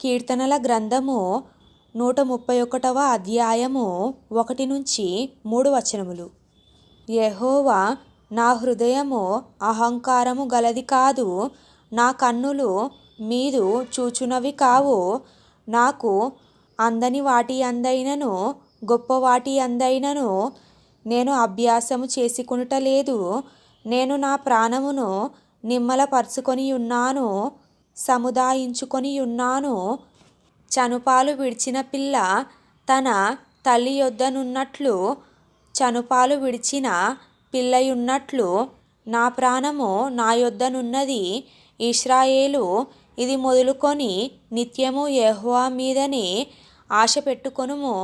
కీర్తనల గ్రంథము నూట ముప్పై ఒకటవ అధ్యాయము ఒకటి నుంచి మూడు వచనములు. యహోవా నా హృదయము అహంకారము గలది కాదు నా కన్నులు మీదు చూచునవి కావు. నాకు అందని వాటి అందైనను గొప్ప వాటి అందైనను నేను అభ్యాసము చేసుకునుట లేదు. నేను నా ప్రాణమును నిమ్మలపరుచుకొని ఉన్నాను సముదాయించుకొని ఉన్నాను చనుపాలు విడిచిన పిల్ల తన తల్లి యొద్దనున్నట్లు చనుపాలు విడిచిన పిల్లయున్నట్లు నా ప్రాణము నా యొద్దనున్నది ఇస్రాయేలు ఇది మొదలుకొని నిత్యము యెహోవా మీదనే ఆశ పెట్టుకొనుము.